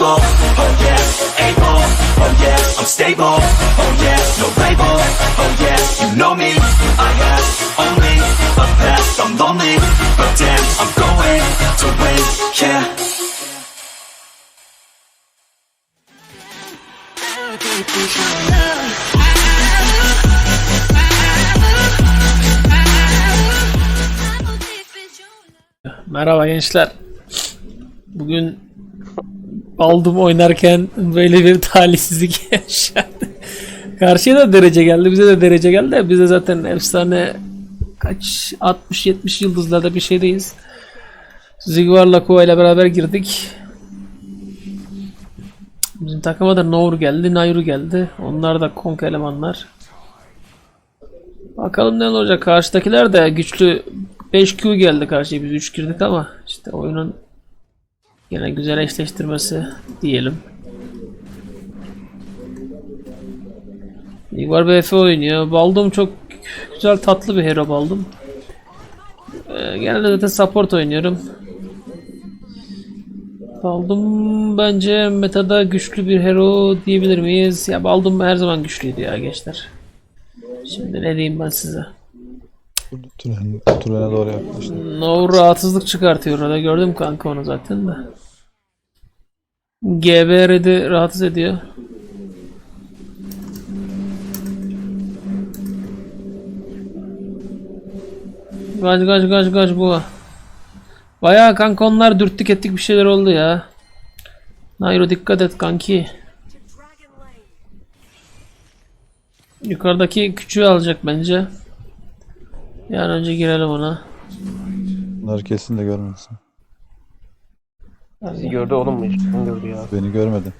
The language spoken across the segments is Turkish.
Grateful, oh yeah, able, oh yeah, I'm stable, oh yeah, no label, oh yeah, you know me, I have only a path, I'm lonely, but damn, I'm going to win, yeah. Merhaba gençler. Bugün aldım oynarken böyle bir talihsizlik yaşadık. Karşıya da derece geldi, bize de derece geldi. Biz de zaten efsane kaç 60-70 yıldızlarda bir şeydeyiz. Zigvar'la Kua ile beraber girdik. Bizim takıma da Nour geldi, Nayru geldi. Onlar da konk elemanlar. Bakalım ne olacak. Karşıdakiler de güçlü 5Q geldi karşıya biz 3 girdik ama işte oyunun yine güzel eşleştirmesi diyelim. Igor BF oynuyor. Baldum çok güzel tatlı bir hero Baldum. Ee, genelde zaten support oynuyorum. Baldum bence metada güçlü bir hero diyebilir miyiz? Ya Baldum her zaman güçlüydü ya gençler. Şimdi ne diyeyim ben size. Trene doğru yaklaştı. No rahatsızlık çıkartıyor orada gördüm kanka onu zaten de. GBR'de rahatsız ediyor. Kaç kaç kaç kaç bu. Bayağı kanka onlar dürttük ettik bir şeyler oldu ya. Nairo dikkat et kanki. Yukarıdaki küçüğü alacak bence. Bir an önce girelim ona. Bunları kesin de görmesin. Bizi gördü oğlum mu? Kim gördü ya? Beni görmedi.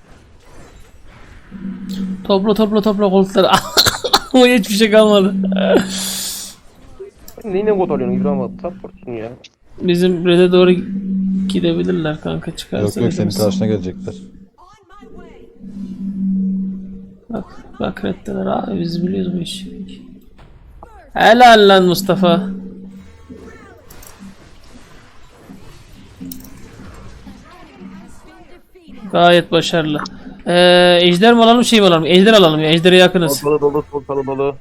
Topla topla topla koltukları. Ama hiçbir şey kalmadı. Neyine kod alıyorsun İbrahim abi? Supportsun ya. Bizim red'e doğru gidebilirler kanka Yok çıkarsa. yok senin redimiz. karşına gelecekler. Bak bak reddeler abi biz biliyoruz bu işi. Helal lan Mustafa. Gayet başarılı. Ee, ejder mi alalım şey mi alalım? Ejder alalım ya. Ejder'e yakınız. Dolu dolu dolu dolu.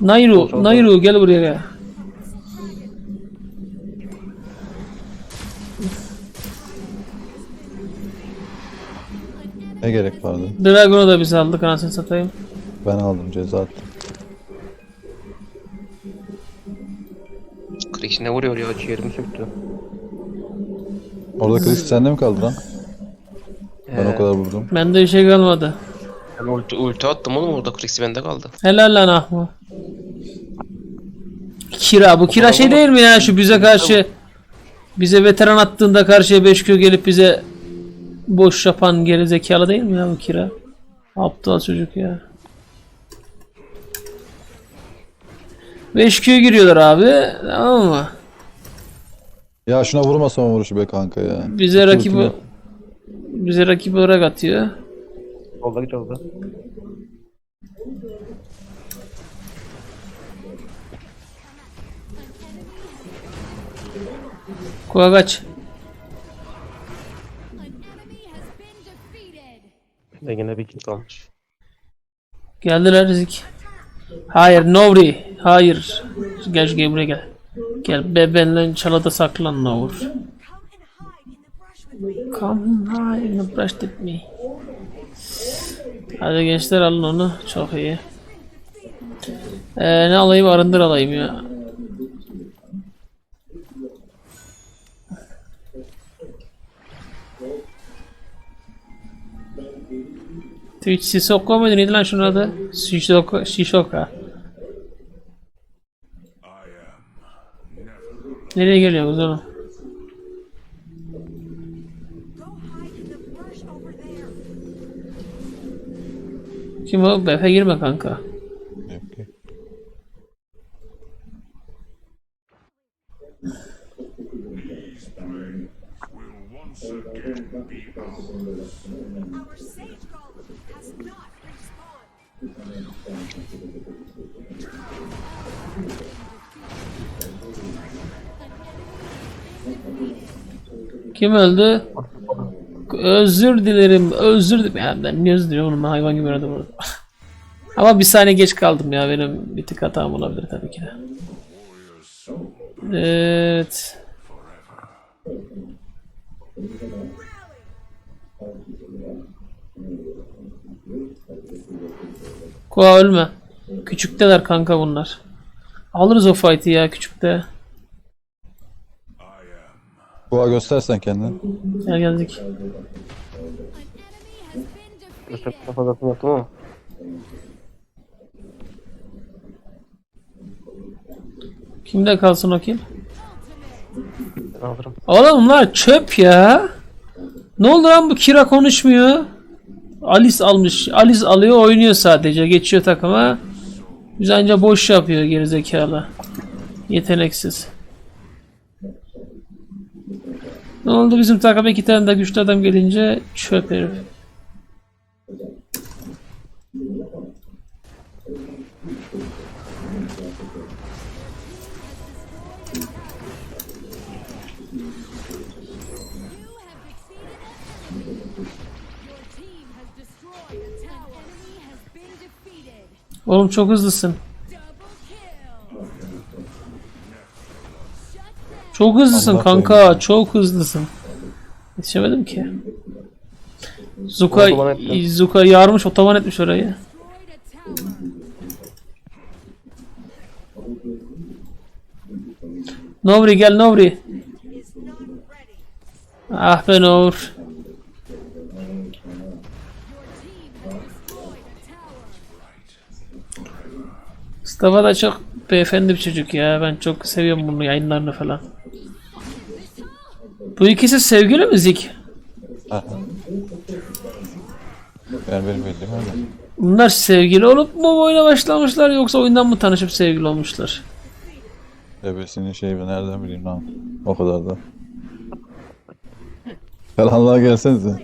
Nayru, Nayru gel buraya gel. Ne gerek vardı? Dragon'u da biz aldık anasını satayım. Ben aldım ceza attım. Chris ne vuruyor ya? Ciğerimi söktü. Orada Chris sende mi kaldı lan? Ben o kadar vurdum. Bende bir şey kalmadı. Ben ulti, ulti attım oğlum orada Chris'i bende kaldı. Helal lan Ahmo. Kira bu kira şey değil mi ya şu bize karşı bize veteran attığında karşıya 5 kilo gelip bize boş yapan geri zekalı değil mi ya bu kira? Aptal çocuk ya. 5 kilo giriyorlar abi tamam mı? Ya şuna vurma son vuruşu be kanka ya. Bize yok. bize rakibi olarak atıyor. Solda git oldu. Koya kaç. Ne yine bir kill kalmış. Geldiler Rizik. Hayır Novri. Hayır. Gel şu gel buraya gel. Gel be benimle çalada saklan Novr. Come hide the brush with me. Hadi gençler alın onu. Çok iyi. Ee, ne alayım? Arındır alayım ya. Twitch Sissoko muydu? Neydi lan şunun adı? Shishoka. Shishoka. Nereye geliyorsunuz oğlum? Kim o? Befe girme kanka. Yok Kim öldü? Özür dilerim. Özür dilerim. Ya ben niye özür diliyorum? Ben hayvan gibi aradım orada. Ama bir saniye geç kaldım ya. Benim bir tık hatam olabilir tabii ki de. Evet. Koa ölme. Küçükteler kanka bunlar. Alırız o fight'ı ya küçükte. Boğa göstersen kendini. Gel geldik. Üstüne kafasını yaptım ama. Kimde kalsın o kill? Ben alırım. Oğlum bunlar çöp ya. Ne oldu lan bu Kira konuşmuyor. Alice almış. Alice alıyor oynuyor sadece. Geçiyor takıma. Biz anca boş yapıyor gerizekalı. Yeteneksiz. Ne oldu bizim takıma iki tane de güçlü adam gelince çöp herif. Oğlum çok hızlısın. Çok hızlısın Allah kanka. korusun. Çok hızlısın. Yetişemedim ki. Zuka. Zuka yarmış otoban etmiş orayı. Novri gel Novri. Ah be Novr. Mustafa da çok beyefendi bir çocuk ya. Ben çok seviyorum bunu yayınlarını falan. Bu ikisi sevgili mi Zik? Aha. Yani benim bildiğim öyle. Bunlar sevgili olup mu oyuna başlamışlar yoksa oyundan mı tanışıp sevgili olmuşlar? Bebesinin şeyi ben nereden bileyim lan. O kadar da. Karanlığa gelsenize.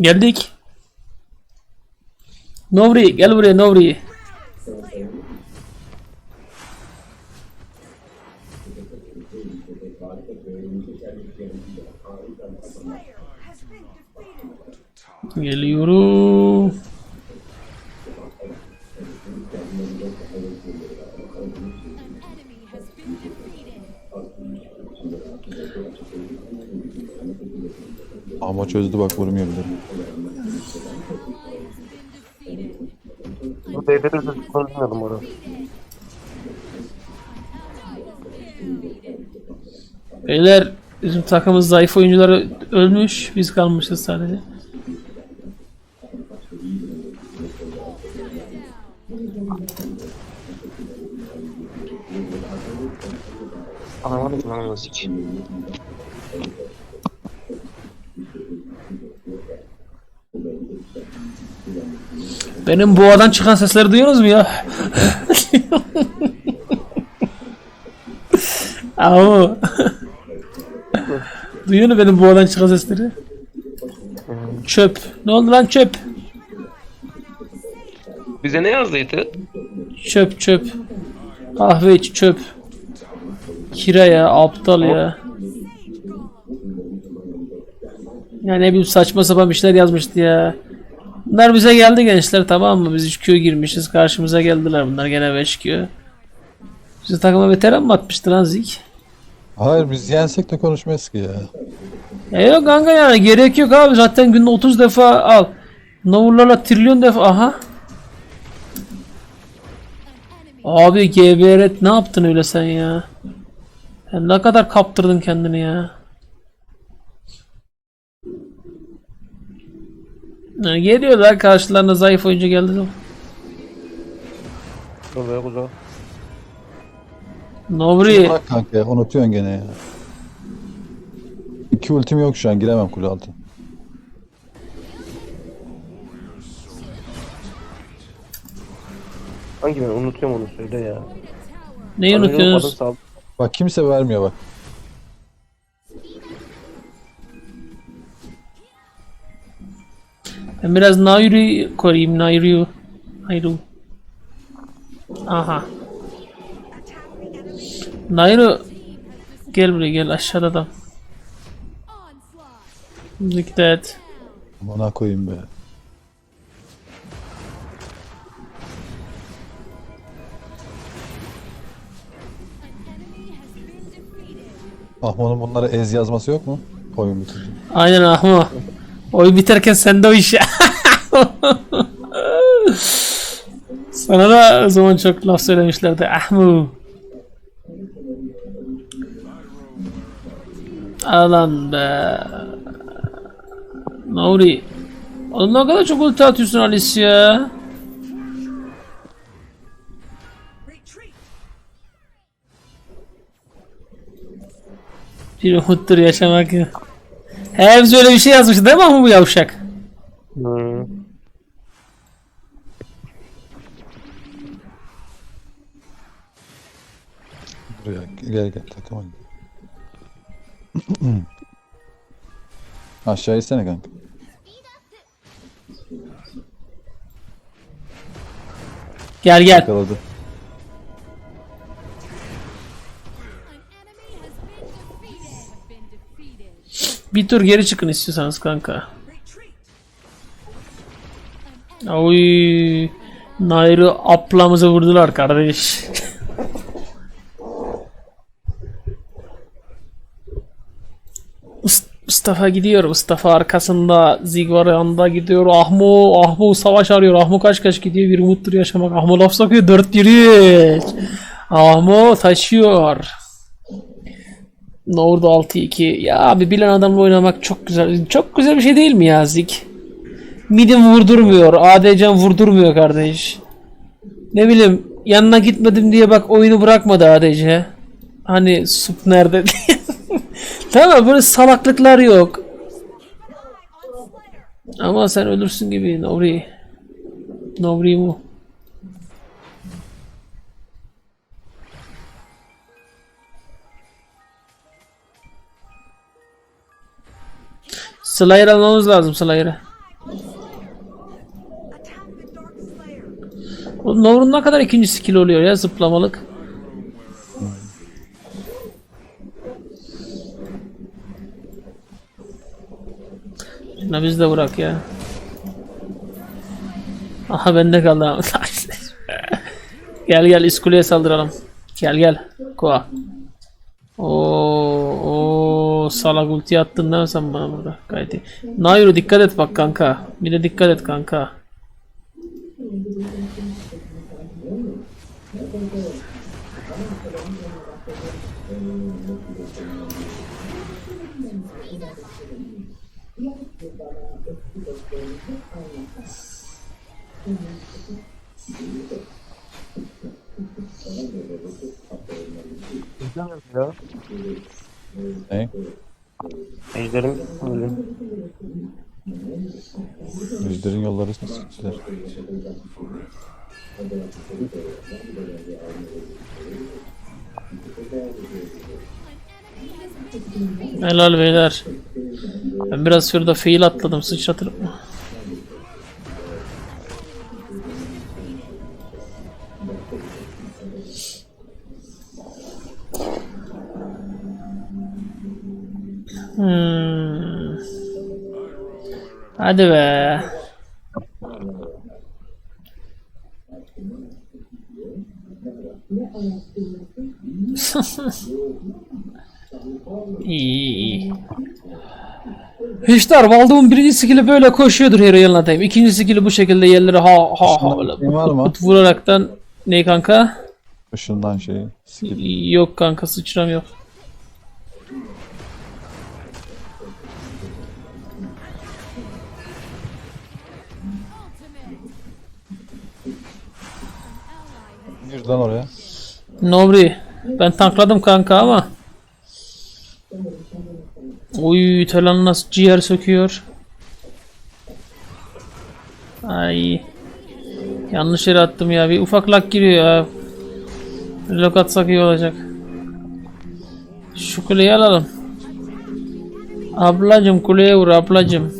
Geldik. Novri gel buraya Novri. Geliyorum. Ama çözdü bak vurmuyor bile. Bu üzüldüm bilmiyordum orada. Beyler bizim takımız zayıf oyuncuları ölmüş. Biz kalmışız sadece. Benim boğadan çıkan sesleri duyuyorsunuz mu ya? Au. Duyuyor musun benim boğadan çıkan sesleri? Çöp. Ne oldu lan çöp? Bize ne yazdıydı? Çöp çöp. Kahve iç çöp. Kira ya aptal ya. Ya ne bileyim saçma sapan bir şeyler yazmıştı ya. Bunlar bize geldi gençler tamam mı? Biz 3 Q girmişiz. Karşımıza geldiler bunlar gene 5 Q. Bizi takıma veteran mı atmıştı lan Zik? Hayır biz yensek de konuşmayız ki ya. E yok kanka yani gerek yok abi zaten günde 30 defa al. Novurlarla trilyon defa aha. Abi GBR ne yaptın öyle sen ya? Sen ne kadar kaptırdın kendini ya? Geliyorlar karşılarına zayıf oyuncu geldi. Şuraya kucağa. Nobri Bırak kanka unutuyorsun gene ya. İki ultim yok şu an giremem kule altı. Hangi ben unutuyorum onu söyle ya. neyi Adım unutuyorsunuz? Bak kimse vermiyor bak. Ben biraz Nairu'yu koruyayım Nairu'yu. Nairu. Aha. Nairu gel buraya gel aşağıda adam. Dikkat et. Bana koyayım be. Ahmon'un bunlara ez yazması yok mu? Oyun bitince. Aynen Ahmo. Oyun biterken sende o iş. Sana da o zaman çok laf söylemişlerdi. Ahmu. Alan be. Nuri. Oğlum ne kadar çok ulti atıyorsun Alice ya. Bir umuttur yaşamak. Hepsi öyle bir şey yazmış değil mi ama bu yavşak? Hmm. Buraya gel gel takıma gel. Aşağı insene kanka. Gel gel. Yakaladı. Bir tur geri çıkın istiyorsanız kanka. Oy. Nair'i aplamızı vurdular kardeş. Mus- Mustafa gidiyor. Mustafa arkasında. Zig var yanında gidiyor. Ahmo. Ahmo savaş arıyor. Ahmo kaç kaç gidiyor. Bir umuttur yaşamak. Ahmo laf sokuyor. 4 1 Ahmo taşıyor. Orada 6-2. Ya abi bilen adamla oynamak çok güzel. Çok güzel bir şey değil mi ya Zig? Midim vurdurmuyor. ADC'm vurdurmuyor kardeş. Ne bileyim yanına gitmedim diye bak oyunu bırakmadı ADC. Hani sup nerede tamam böyle salaklıklar yok. Ama sen ölürsün gibi Nobri. Nobri mu? Slayer almamız lazım Slayer'ı. O Novrun ne kadar ikinci skill oluyor ya zıplamalık. Şuna biz de bırak ya. Aha bende kaldı gel gel iskuleye saldıralım. Gel gel. Koa. Oo, oo salak ulti attın mi sen bana burada? Gayet iyi. Nairo dikkat et bak kanka. Bir de dikkat et kanka. Güzel ya. Ne? Ejderim ölüm. Ejder'in yolları siktiler. Helal beyler. Ben biraz şurada fail atladım sıçratırım. Hadi be. İyi iyi. Hiştar Valdum'un birinci skill'i böyle koşuyordur her yanına dayım. İkinci skill'i bu şekilde yerlere ha ha ha böyle var pıt mı? pıt vuraraktan ne kanka? Işından şeyi. Yok kanka sıçram yok. Gir lan oraya. Nobri. Ben tankladım kanka ama. Uy Talan nasıl ciğer söküyor. Ay. Yanlış yere attım ya. Bir ufak lak giriyor ya. Lok atsak iyi olacak. Şu kuleyi alalım. Ablacım kuleye vur ablacım.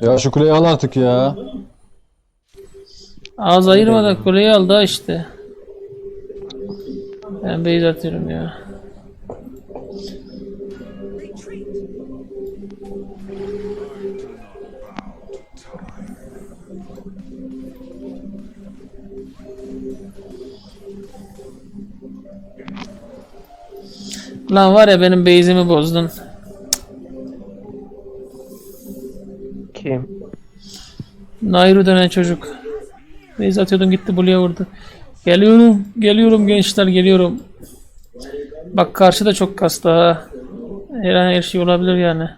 Ya şu kuleyi al artık ya. Ağız ayırmadan kuleyi al da işte. Ben beyz atıyorum ya. Lan var ya benim beyzimi bozdun. Kim? Nairu denen çocuk. Beyz atıyordum gitti buraya vurdu. Geliyorum, geliyorum gençler geliyorum. Bak karşı da çok kastı ha. Her an her şey olabilir yani.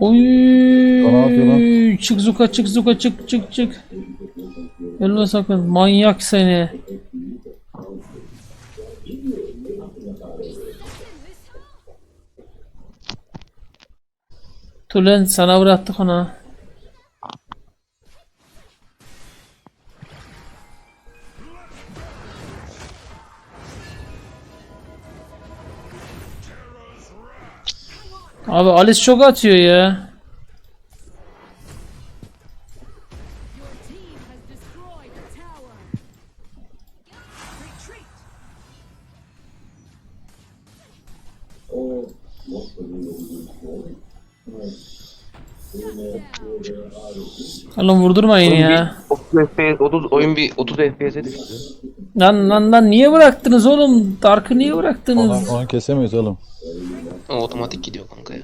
Oy, çık Zuka çık Zuka çık çık çık. Ölme sakın manyak seni. Tulen sana bıraktık ona. Abi Alice çok atıyor ya. Oğlum vurdurmayın Oyun ya. bir 30 FPS, 30, oyun bir 30 FPS'e düştü. Lan lan lan niye bıraktınız oğlum? Dark'ı niye Onu, bıraktınız? onu kesemeyiz oğlum. O otomatik gidiyor kanka ya.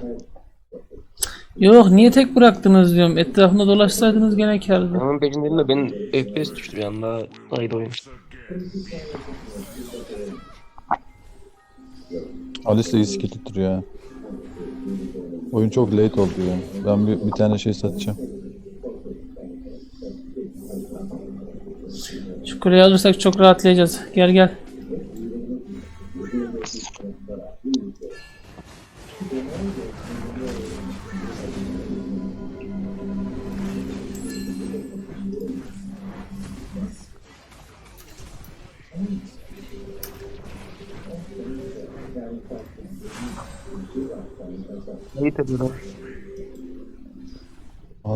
Yok niye tek bıraktınız diyorum. Etrafında dolaşsaydınız gene kârdı. Hemen peşindeydim de benim FPS düştü bir anda. Aydı oyun. Alice de iyi skill tutturuyor ya. Oyun çok late oldu ya. Ben bir, bir tane şey satacağım. Şu kuleyi alırsak çok rahatlayacağız. Gel gel.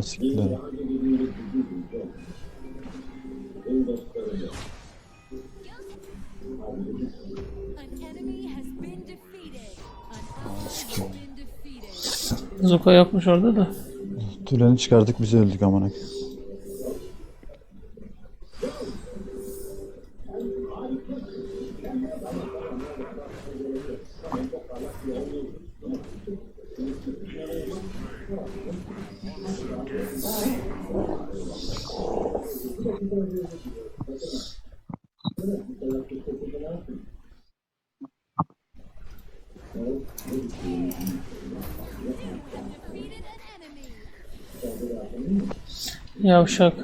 Defeated. Zuka yokmuş orada da. Tüleni çıkardık biz öldük amına. Yavşak.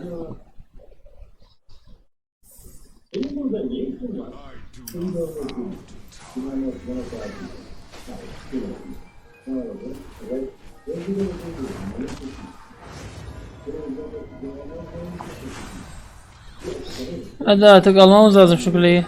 Hadi artık almamız lazım şu kuleyi.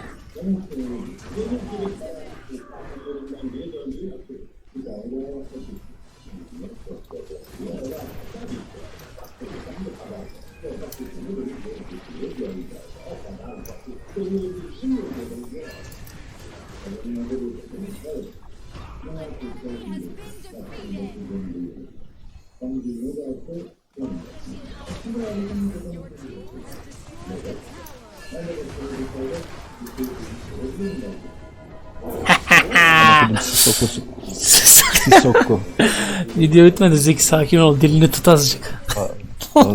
Sokku. Video bitmedi Zeki sakin ol dilini tut azıcık.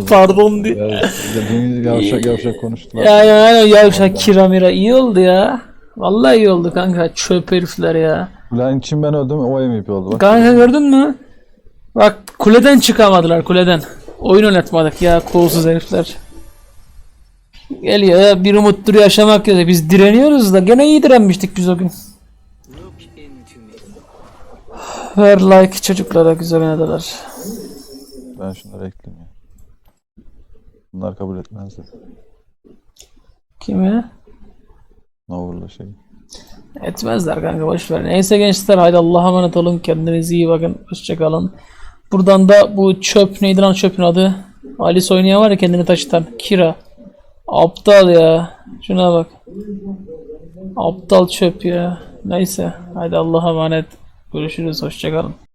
Pardon diye. Ya, yavşak yavşak konuştular. Ya ya ya yavşak kiramira iyi oldu ya. Vallahi iyi oldu kanka çöp herifler ya. Ulan için ben öldüm o MVP oldu bak. Kanka gördün mü? Bak kuleden çıkamadılar kuleden. Oyun oynatmadık ya kolsuz herifler. Geliyor bir umuttur yaşamak ya. Biz direniyoruz da gene iyi direnmiştik biz o gün. Ver like çocuklara güzel oynadılar. Ben şunları ekleyeyim ya. Bunlar kabul etmezler. Kimi? Nover'la şey. Etmezler kanka boş ver. Neyse gençler haydi Allah'a emanet olun. Kendinize iyi bakın. Hoşçakalın. Buradan da bu çöp neydi lan çöpün adı? Alice oynayan var ya kendini taşıtan. Kira. Aptal ya. Şuna bak. Aptal çöp ya. Neyse. Haydi Allah'a emanet. Görüşürüz. Hoşçakalın.